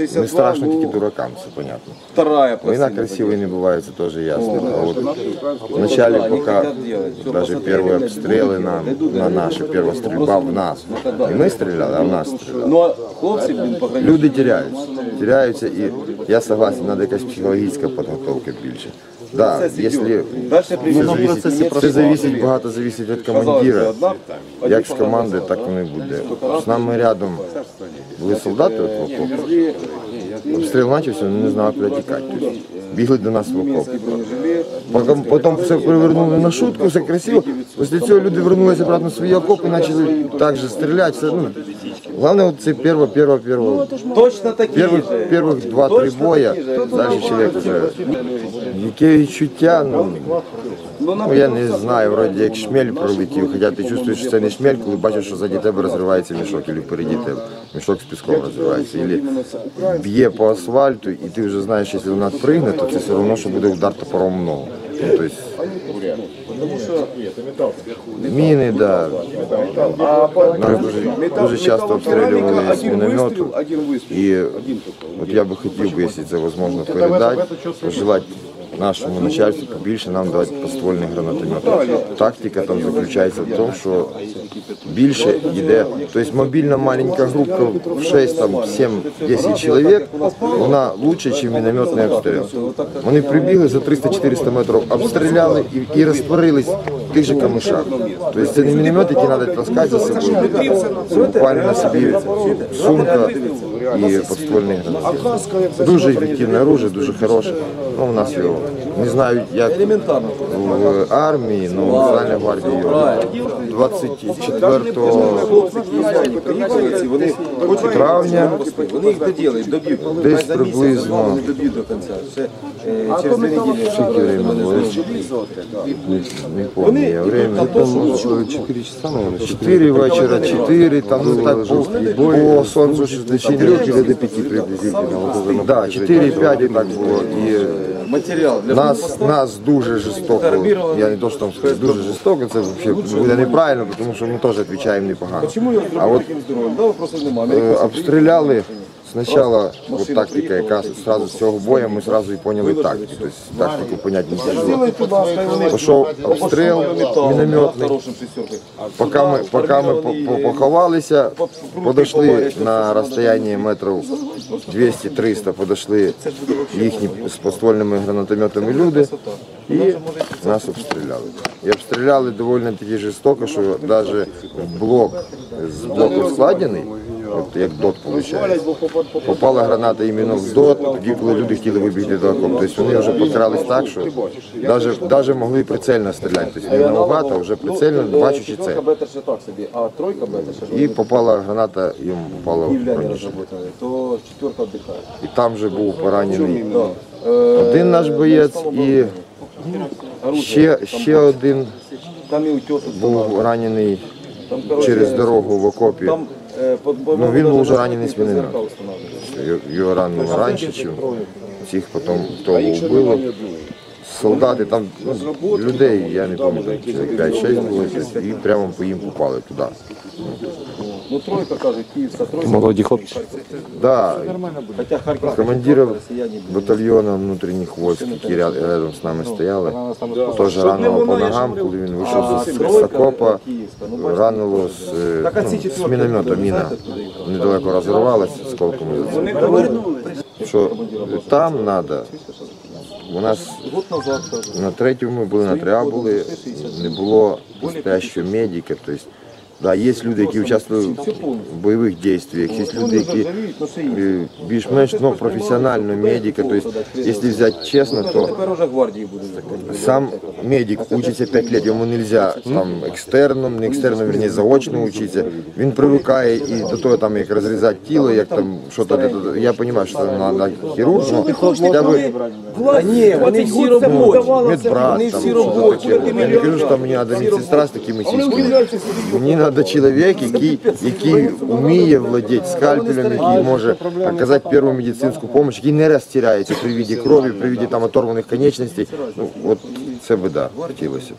Не страшно тільки дуракам, це понятно. Вторая Война красивой не бывает, это тоже ясно. А вот в начале, пока даже первые обстрелы на, на наши, первая стрельба в нас. И мы стреляли, а в нас стреляли. Ну, а хлопці, блін, пограничні. Люди теряються, теряються і я согласен, треба якась психологічна підготовка більше. Да, якщо Дальше це приїхали. зависить, це зависить, багато зависить від командира, як з команди, так воно і буде. З нами рядом були солдати от в окопі. Обстріл начався, вони не знали, куди тікати. Бігли до нас в окоп. Потім, потім все перевернули на шутку, все красиво. Після цього люди вернулися обратно в свої окопи, почали так же стріляти. Все, ну, головне, от це перво, перво, перво. Точно такі Первых, же. первых два-три боя, дальше чоловік вже яке відчуття, ну, ну я не знаю, вроді як шмель пролетів, хоча ти чувствуєш, що це не шмель, коли бачиш, що ззаді тебе розривається мішок, або впереді тебе мішок з піском розривається, або б'є по асфальту, і ти вже знаєш, якщо вона пригне, то це все одно, що буде удар топором в ногу. Ну, тобто, міни, да. Нас дуже, дуже часто обстрілювали з міномету. І от я би хотів би, якщо це можливо, передати, пожелати нашому начальству побільше нам давати поствольні гранатомети. Тактика там заключається в тому, що більше йде, тобто мобільна маленька група в 6, там, 7-10 чоловік, вона краще, ніж мінометний обстріл. Вони прибігли за 300-400 метрів, обстріляли і, і розтворились тих же камишах. Тобто це не міномет, який треба таскати за собою. Це буквально на собі сумка і подствольний гранат. Дуже ефективне оружие, дуже хороше. Ну, у нас його не знаю, як в армії, але в Національній гвардії його 24 Вони травня Вони їх доділять, доб'ють. Десь приблизно. вони е, через дві неділі. скільки время було? Не, не помню я время. Там 4 часа, наверное, 4 вечора, 4, там ну, так по, по сонцу 4 4 до 5 приблизительно. Вот это Да, 4-5 так було. І Матеріал для нас, нас дуже жорстоко, я не то, що там скажу, дуже жорстоко, це взагалі буде неправильно, тому що ми теж відповідаємо непогано. А от е, обстріляли спочатку, от тактика, яка сразу з цього бою, ми сразу і поняли тактику. Тобто тактику поняти не тяжело. Пішов обстріл мінометний. Поки ми, поки ми по- по- поховалися, подошли на розстоянні метрів 200-300, подошли їхні з поствольними гранатометами люди і нас обстріляли. І обстріляли доволі таки жорстоко, що навіть блок з блоку складений, от як дот виходить, попала граната іменно в дот, тоді, коли люди хотіли вибігти до окопу. Тобто вони вже підкрались так, що навіть, навіть могли прицельно стріляти. Тобто не наугад, а вже прицельно, бачучи це. І попала граната, йому попала в віддихає. І там же був поранений один наш боєць і ще, ще один був ранений через дорогу в окопі. Ну, він був вже ранений встановлюють. Його- Його раніше, ніж всіх потім того вбило. Солдати там ну, людей, я не пам'ятаю, чоловік 5-6 було, і прямо по їм попали туди. Ну, тройка, кажуть, київська тройка. Молоді хлопці. Да, Хоча Харків командирів батальйону внутрішніх військ, які ря- рядом з нами стояли, теж ранило по ногам, коли він вийшов з, з окопа. Ну, ранило з, е, ну, з міномета міна недалеко розірвалася, сколком що там треба. У нас на третьому ми були, на 3А були, не було настоящого медика. Тобто, да, є люди, які участвують в бойових діях, є люди, які е, більш-менш ну, професіонально медика. Тобто, якщо взяти чесно, то Тепер уже гвардії будуть. сам медик учиться 5 лет, йому нельзя там екстерно, не екстерно, верні, заочно учиться. Він привикає і до того, там, як розрізати тіло, як там що то. Я розумію, що це треба хірург, ну, хоча б А ні, вони всі робочі. медбрат, Вони там, всі що робочі. таке. Я не кажу, що там мені треба медсестра з такими сіськами. Мені треба чоловік, який, який вміє володіти скальпелем, який може оказати першу медицинську допомогу, який не розтіряється при віді крові, при віді там оторваних конечностей. Ну, от це би да, хотілося.